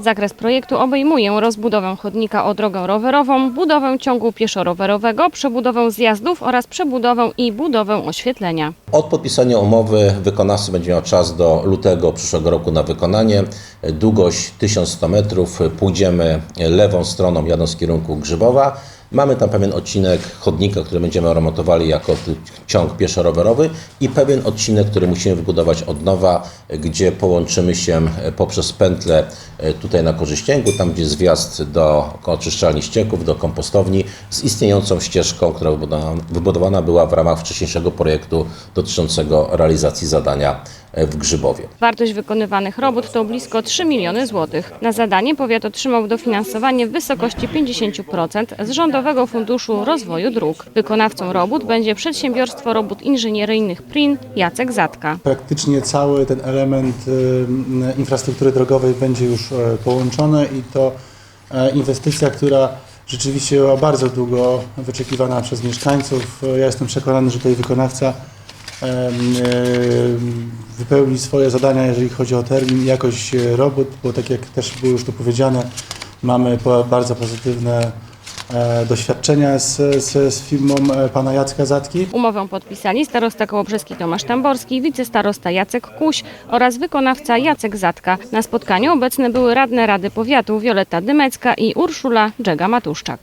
Zakres projektu obejmuje rozbudowę chodnika o drogę rowerową, budowę ciągu pieszo-rowerowego, przebudowę zjazdów oraz przebudowę i budowę oświetlenia. Od podpisania umowy wykonawca będzie miał czas do lutego przyszłego roku na wykonanie. Długość 1100 metrów. Pójdziemy lewą stroną jadąc w kierunku Grzybowa. Mamy tam pewien odcinek chodnika, który będziemy remontowali jako ciąg pieszo-rowerowy i pewien odcinek, który musimy wybudować od nowa, gdzie połączymy się poprzez pętlę e, tutaj na Korzyścięgu, tam gdzie wjazd do oczyszczalni ścieków, do kompostowni z istniejącą ścieżką, która wybudowana- była w ramach wcześniejszego projektu dotyczącego realizacji zadania e, w Grzybowie. Wartość wykonywanych robót to blisko 3 miliony złotych. Na zadanie powiat otrzymał dofinansowanie w wysokości 50% z Funduszu Rozwoju Dróg. Wykonawcą robót będzie przedsiębiorstwo robót inżynieryjnych PRIN Jacek Zatka. Praktycznie cały ten element y, infrastruktury drogowej będzie już e, połączony i to e, inwestycja, która rzeczywiście była bardzo długo wyczekiwana przez mieszkańców. Ja jestem przekonany, że tutaj wykonawca em, wypełni swoje zadania, jeżeli chodzi o termin i jakość e, robót, bo tak jak też było już tu powiedziane, mamy bardzo pozytywne e, doświadczenia z, z, z firmą e, pana Jacka Zatki. Umowę podpisali starosta Kołobrzeski Tomasz Tamborski, wicestarosta Jacek Kuś oraz wykonawca Jacek Zatka. Na spotkaniu obecne były radne Rady Powiatu Wioleta Dymecka i Urszula Dżega-Matuszczak.